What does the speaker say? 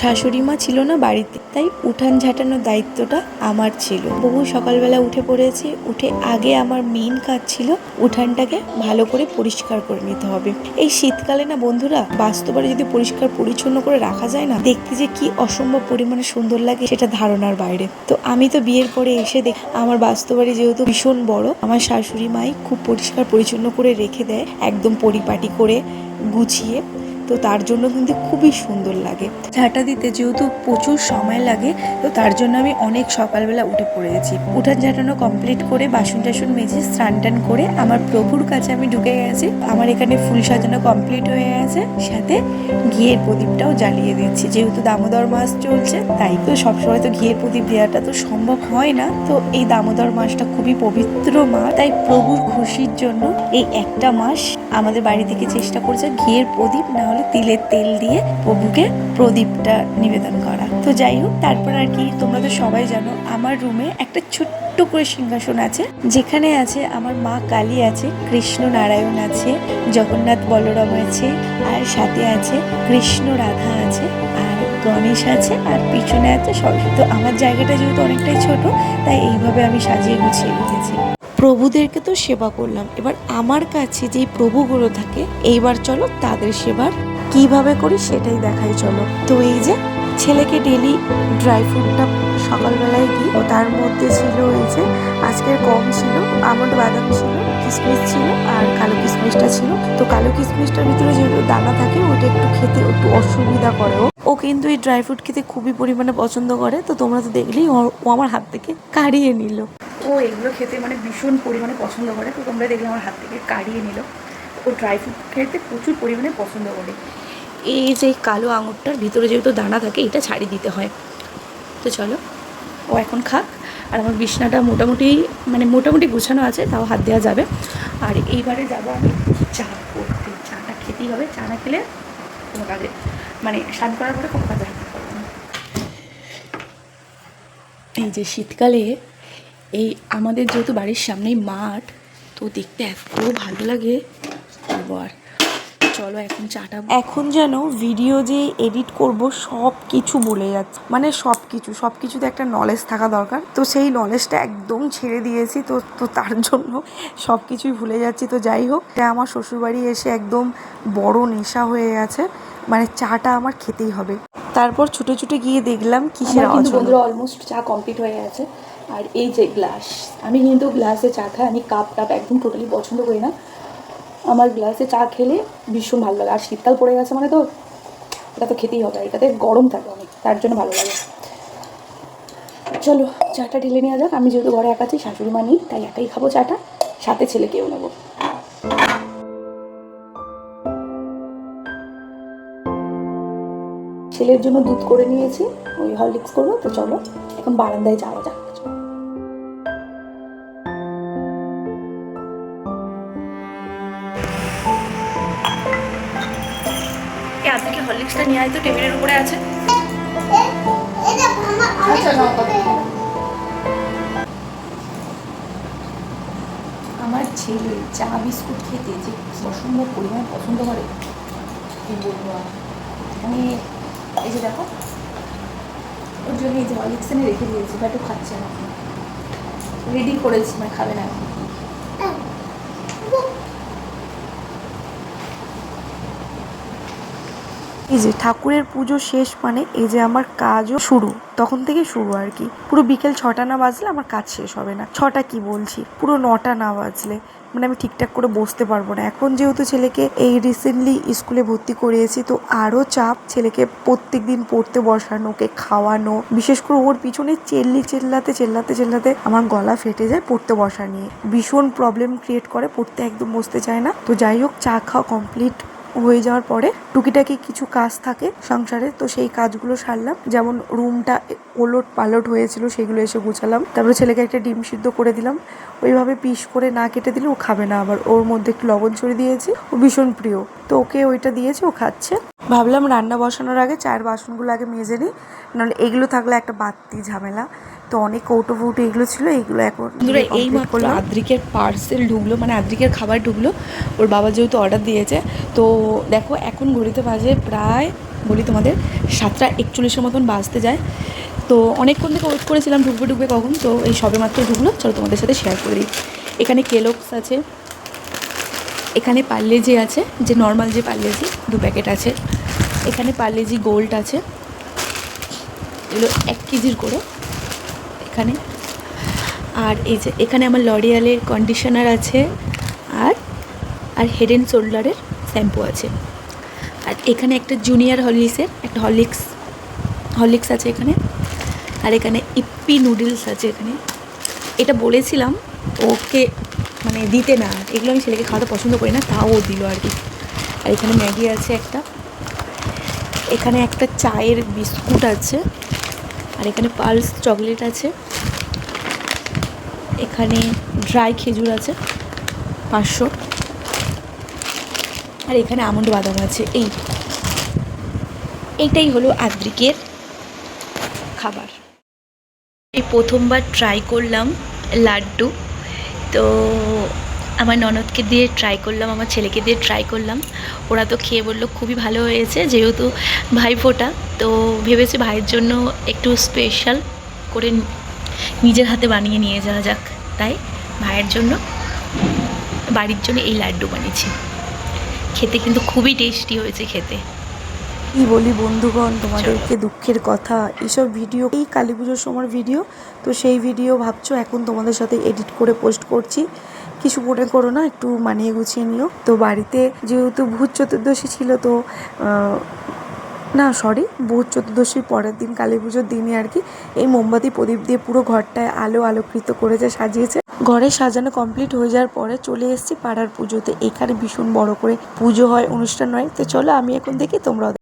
শাশুড়ি মা ছিল না বাড়িতে, তাই উঠান ঝাঁটানোর দায়িত্বটা আমার ছিল। বহু সকালবেলা উঠে পড়েছি, উঠে আগে আমার মেইন কাজ ছিল উঠানটাকে ভালো করে পরিষ্কার করে নিতে হবে। এই শীতকালে না বন্ধুরা বাস্তবারে যদি পরিষ্কার পরিচ্ছন্ন করে রাখা যায় না, দেখতে যে কি অসম্ভব পরিমাণে সুন্দর লাগে সেটা ধারণার বাইরে। তো আমি তো বিয়ের পরে এসে দেখ, আমার বাস্তবাড়ি যেহেতু ভীষণ বড়, আমার শাশুড়ি মাই খুব পরিষ্কার পরিচ্ছন্ন করে রেখে দেয়, একদম পরিপাটি করে গুছিয়ে। তো তার জন্য কিন্তু খুবই সুন্দর লাগে। ঝাঁটা দিতে যেহেতু প্রচুর সময় লাগে, তো তার জন্য আমি অনেক সকালবেলা উঠে পড়েছি। উঠান ঝাঁটানো কমপ্লিট করে বাসন টাসন মেজে স্নান টান করে আমার প্রভুর কাছে আমি ঢুকে গেছি। আমার এখানে ফুল সাজানো কমপ্লিট হয়ে গেছে। সাথে ঘিয়ের প্রদীপটাও জ্বালিয়ে দিচ্ছি। যেহেতু দামোদর মাস চলছে, তাই তো সবসময় তো ঘিয়ের প্রদীপ দেওয়াটা তো সম্ভব হয় না। তো এই দামোদর মাসটা খুবই পবিত্র মাস। তাই প্রভুর খুশির জন্য এই একটা মাস আমাদের বাড়ি থেকে চেষ্টা করছে ঘিয়ের প্রদীপ, না হলে তিলের তেল দিয়ে প্রভুকে প্রদীপটা নিবেদন করা। তো যাই হোক, তারপর আর কি, তোমরা তো সবাই জানো, আমার রুমে একটা ছোট্ট করে সিংহাসন আছে, যেখানে আছে আমার মা কালী আছে, কৃষ্ণ নারায়ণ আছে, জগন্নাথ বলরাম আছে, আর সাথে আছে কৃষ্ণ রাধা আছে, আর গণেশ আছে, আর পিছনে আছে সরস্বতী। তো আমার জায়গাটা যেহেতু অনেকটাই ছোট, তাই এইভাবে আমি সাজিয়ে গুছিয়ে রেখেছি। প্রভুদেরকে তো সেবা করলাম। এবার আমার কাছে যেই প্রভুগুলো থাকে, এইবার চলো তাদের সেবার কীভাবে করি সেটাই দেখাই চলো। তো এই যে ছেলেকে ডেলি ড্রাই ফ্রুটটা সকালবেলায় দিই, ও তার মধ্যে ছিল এই যে আজকের কম ছিল, আমন্ড বাদাম ছিল কিশমিশ ছিল আর কালো কিশমিশটা ছিল। তো কালো কিশমিশটার ভিতরে যেহেতু দানা থাকে, ওটা একটু খেতে একটু অসুবিধা করে ও। কিন্তু এই ড্রাই ফ্রুট খেতে খুবই পরিমাণে পছন্দ করে। তো তোমরা তো দেখলেই ও আমার হাত থেকে কাড়িয়ে নিল। ও এগুলো খেতে মানে ভীষণ পরিমাণে পছন্দ করে। তো তোমরা দেখলে আমার হাত থেকে কাড়িয়ে নিল। ও ড্রাই ফ্রুট খেতে প্রচুর পরিমাণে পছন্দ করে। এই যে কালো আঙুরটার ভিতরে যেহেতু দানা থাকে, এটা ছাড়িয়ে দিতে হয়। তো চলো, ও এখন খাক। আর আমার বিছনাটা মোটামুটি মানে মোটামুটি গুছানো আছে, তাও হাত দেওয়া যাবে। আর এইবারে যাব আমি চা করতে। চাটা খেতেই হবে। চা না খেলে কোনো কাজে মানে স্নান করার পরে কোনো কাজে এই যে শীতকালে এই আমাদের যেহেতু বাড়ির সামনেই মাঠ তো দেখতে এত ভালো লাগে। আর। চলো এখন চাটা এখন যেন ভিডিও যে এডিট করব সব কিছু বলে যাচ্ছে। মানে সব কিছু সব কিছুতে একটা নলেজ থাকা দরকার। তো সেই নলেজটা একদম ছেড়ে দিয়েছি তো তো তার জন্য সব কিছুই ভুলে যাচ্ছি। তো যাই হোক এটা আমার শ্বশুরবাড়ি এসে একদম বড় নেশা হয়ে গেছে। মানে চাটা আমার খেতেই হবে। তারপর ছুটে ছুটে গিয়ে দেখলাম কিসের। বন্ধুরা অলমোস্ট চা কমপ্লিট হয়ে গেছে। আর এই যে গ্লাস, আমি কিন্তু গ্লাসে চা খাই, আমি কাপ টাপ একদম টোটালি পছন্দ করি না। আমার গ্লাসে চা খেলে ভীষণ ভালো লাগে। আর শীতকাল পড়ে গেছে মানে তো, এটা তো খেতেই হবে এটাতে গরম থাকে অনেক, তার জন্য ভালো লাগে। চলো, চাটা ঢেলে নেওয়া যাক। আমি যেহেতু ঘরে একাছি শাশুড়ি মা তাই একাই খাব চাটা। সাথে ছেলেকেও নেব। ছেলের জন্য দুধ করে নিয়েছি, ওই হরলিক্স করব, তো চলো, এখন বারান্দায় যাওয়া যাক। হরলিক্সটা নিয়ে আয় টেবিলের উপরে আছে। আচ্ছা আমার ছেলে চা বিস্কুট খেতে যে অসম্ভব পরিমাণে পছন্দ করে। কি বলব আমি এই যে দেখো ওর জন্য এই যে হরলিক্স এনে রেখে দিয়েছি বাট ও খাচ্ছে না। রেডি করেছি মানে খাবে না এখন। এই যে ঠাকুরের পুজো শেষ মানে এই যে আমার কাজও শুরু, তখন থেকে শুরু আর কি। পুরো বিকেল ছটা না বাজলে আমার কাজ শেষ হবে না। ছটা কি বলছি? পুরো নটা না বাজলে। মানে আমি ঠিকঠাক করে বসতে পারব না। এখন যেহেতু ছেলেকে এই রিসেন্টলি স্কুলে ভর্তি করিয়েছি, তো আরও চাপ ছেলেকে প্রত্যেক দিন পড়তে বসানো, ওকে খাওয়ানো, বিশেষ করে ওর পিছনে চেল্লি চেল্লাতে চেল্লাতে চেল্লাতে আমার গলা ফেটে যায় পড়তে বসা নিয়ে। ভীষণ প্রবলেম ক্রিয়েট করে, পড়তে একদম বসতে চায় না। তো যাই হোক, চা খাওয়া কমপ্লিট হয়ে যাওয়ার পরে টুকিটাকি কিছু কাজ থাকে সংসারে, তো সেই কাজগুলো সারলাম। যেমন রুমটা ওলট পালট হয়েছিল সেগুলো এসে গুছালাম। তারপরে ছেলেকে একটা ডিম সিদ্ধ করে দিলাম। ওইভাবে পিস করে না কেটে দিলে ও খাবে না আবার। ওর মধ্যে একটু লবণ ছড়িয়ে দিয়েছি। ও ভীষণ প্রিয়। তো ওকে ওইটা দিয়েছি, ও খাচ্ছে। ভাবলাম রান্না বসানোর আগে চায়ের বাসনগুলো আগে মেজে নিই। নাহলে এগুলো থাকলে একটা বাড়তি ঝামেলা। তো অনেক কৌটো ফৌটো এগুলো ছিল এগুলো এখন এই মাত্র আদ্রিকের পার্সেল ঢুকলো মানে আদ্রিকের খাবার ঢুকলো ওর বাবা যেহেতু অর্ডার দিয়েছে তো দেখো এখন ঘড়িতে বাজে প্রায় বলি তোমাদের সাতটা একচল্লিশের মতন বাজতে যায়। তো অনেকক্ষণ থেকে ওয়েট করেছিলাম ঢুকবে ঢুকবে কখন তো এই সবে মাত্র ঢুকলো চলো তোমাদের সাথে শেয়ার করে দিই। এখানে কেলক্স আছে এখানে পার্লেজি আছে যে নর্মাল যে পার্লেজি দু প্যাকেট আছে। এখানে পার্লেজি গোল্ড আছে এগুলো এক কেজির করে। এখানে। আর এই যে এখানে আমার লরিয়ালের কন্ডিশনার আছে আর আর হেড অ্যান্ড শোল্ডারের শ্যাম্পু আছে। আর এখানে একটা জুনিয়র হরলিক্সের একটা হরলিক্স হরলিক্স আছে এখানে। আর এখানে ইপ্পি নুডলস আছে এখানে। এটা বলেছিলাম, ওকে মানে দিতে না। এগুলো আমি ছেলেকে খাওয়াতে পছন্দ করি না, তাও ও দিল আর কি। আর এখানে ম্যাগি আছে একটা। এখানে একটা চায়ের বিস্কুট আছে। এখানে পালস চকলেট আছে। এখানে ড্রাই খেজুর আছে, পাঁচশো। আর এখানে আমন্ড বাদাম আছে, এই। এইটাই হলো আদ্রিকের খাবার। এই প্রথমবার ট্রাই করলাম লাড্ডু। তো আমার ননদকে দিয়ে ট্রাই করলাম আমার ছেলেকে দিয়ে ট্রাই করলাম। ওরা তো খেয়ে বলল খুবই ভালো হয়েছে যেহেতু ভাই ফোটা তো ভেবেছি ভাইয়ের জন্য একটু স্পেশাল করে নিজের হাতে বানিয়ে নিয়ে যাওয়া যাক। তাই ভাইয়ের জন্য বাড়ির জন্য এই লাড্ডু বানিয়েছি। খেতে কিন্তু খুবই টেস্টি হয়েছে খেতে। কি বলি বন্ধুগণ তোমাদেরকে দুঃখের কথা? এসব ভিডিও এই কালী পুজোর সময় ভিডিও তো সেই ভিডিও ভাবছ এখন তোমাদের সাথে এডিট করে পোস্ট করছি। কিছু মনে করো না, একটু মানিয়ে গুছিয়ে নিও। তো বাড়িতে যেহেতু ভূত চতুর্দশী ছিল, তো না সরি ভূত চতুর্দশীর পরের দিন, কালী পুজোর দিনই আর কি, এই মোমবাতি প্রদীপ দিয়ে পুরো ঘরটায় আলো আলোকৃত করেছে সাজিয়েছে। ঘরে সাজানো কমপ্লিট হয়ে যাওয়ার পরে চলে এসেছি পাড়ার পুজোতে। এখানে ভীষণ বড় করে পুজো হয়, অনুষ্ঠান হয়। তো চলো আমি এখন দেখি তোমরাও